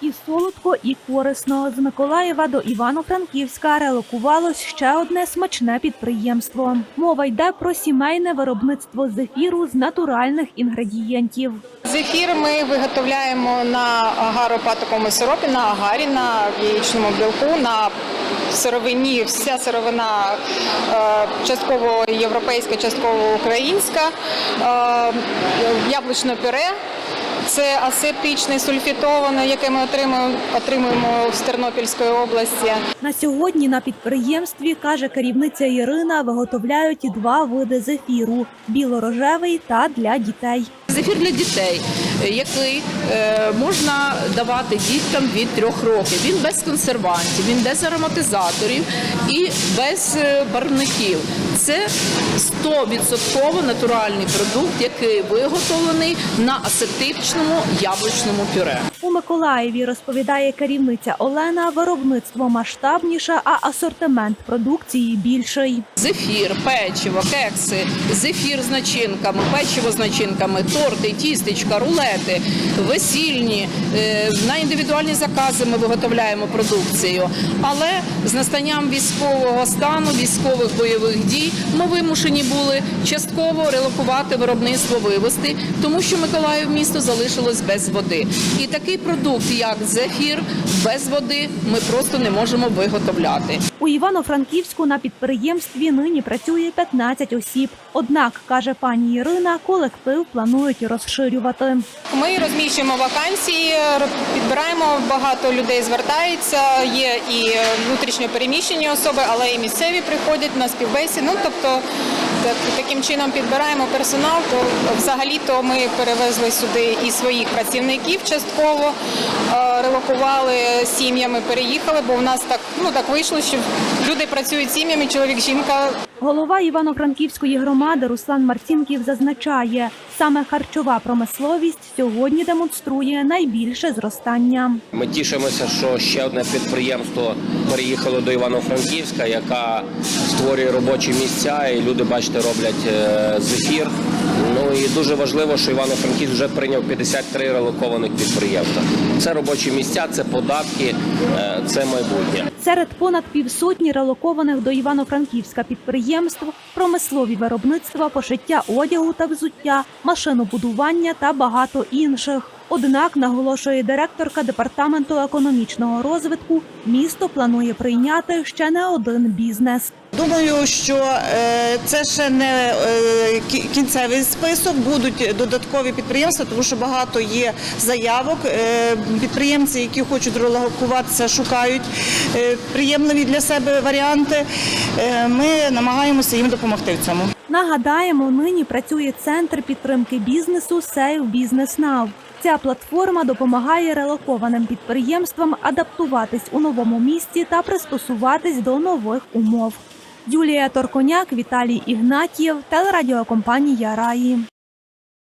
І солодко, і корисно. З Миколаєва до Івано-Франківська релокувалось ще одне смачне підприємство. Мова йде про сімейне виробництво зефіру з натуральних інгредієнтів. Зефір ми виготовляємо на агаропатоковому сиропі, на агарі, на яєчному білку, на сировині. Вся сировина е, частково європейська, частково українська, е, яблучне пюре. Це асептичний сульфітоване, яке ми отримуємо, отримуємо з Тернопільської області. На сьогодні на підприємстві, каже керівниця Ірина, виготовляють два види зефіру білорожевий та для дітей. Зефір для дітей, е, який е, можна давати діткам від трьох років. Він без консервантів, він без ароматизаторів і без е, барвників. Це 100% натуральний продукт, який виготовлений на асептичному яблучному пюре. Миколаєві розповідає керівниця Олена. Виробництво масштабніше, а асортимент продукції більший. Зефір, печиво, кекси, зефір з начинками, печиво з начинками, торти, тістечка, рулети, весільні. Е, На індивідуальні закази ми виготовляємо продукцію. Але з настанням військового стану, військових бойових дій, ми вимушені були частково релокувати виробництво, вивести, тому що Миколаїв місто залишилось без води. І такий продукт, як зефір, без води, ми просто не можемо виготовляти. У Івано-Франківську на підприємстві нині працює 15 осіб. Однак, каже пані Ірина, колектив планують розширювати. Ми розміщуємо вакансії, підбираємо багато людей звертається. Є і внутрішньо переміщені особи, але і місцеві приходять на співбесіду. Ну тобто таким чином підбираємо персонал. То взагалі то ми перевезли сюди і своїх працівників частково е, релокували сім'ями, переїхали, бо в нас так ну так вийшло, що люди працюють сім'ями, чоловік, жінка. Голова Івано-Франківської громади Руслан Марцінків зазначає, саме харчова промисловість сьогодні демонструє найбільше зростання. Ми тішимося, що ще одне підприємство переїхало до Івано-Франківська, яка створює робочі місця, і люди, бачите, роблять е, зефір. Ну і дуже важливо, що Івано-Франківськ вже прийняв 53 релокованих підприємства. Це робочі місця, це податки, е, це майбутнє. Серед понад півсотні релокованих до Івано-Франківська підприємств промислові виробництва, пошиття одягу та взуття, машинобудування та багато інших. Однак, наголошує директорка департаменту економічного розвитку, місто планує прийняти ще не один бізнес. Думаю, що е, це ще не е, кінцевий список. Будуть додаткові підприємства, тому що багато є заявок. Е, Підприємці, які хочуть релокуватися, шукають приємливі для себе варіанти. Ми намагаємося їм допомогти в цьому. Нагадаємо, нині працює центр підтримки бізнесу Save Business Now. Ця платформа допомагає релокованим підприємствам адаптуватись у новому місті та пристосуватись до нових умов. Юлія Торконяк, Віталій Ігнатів, телерадіокомпанія Раї.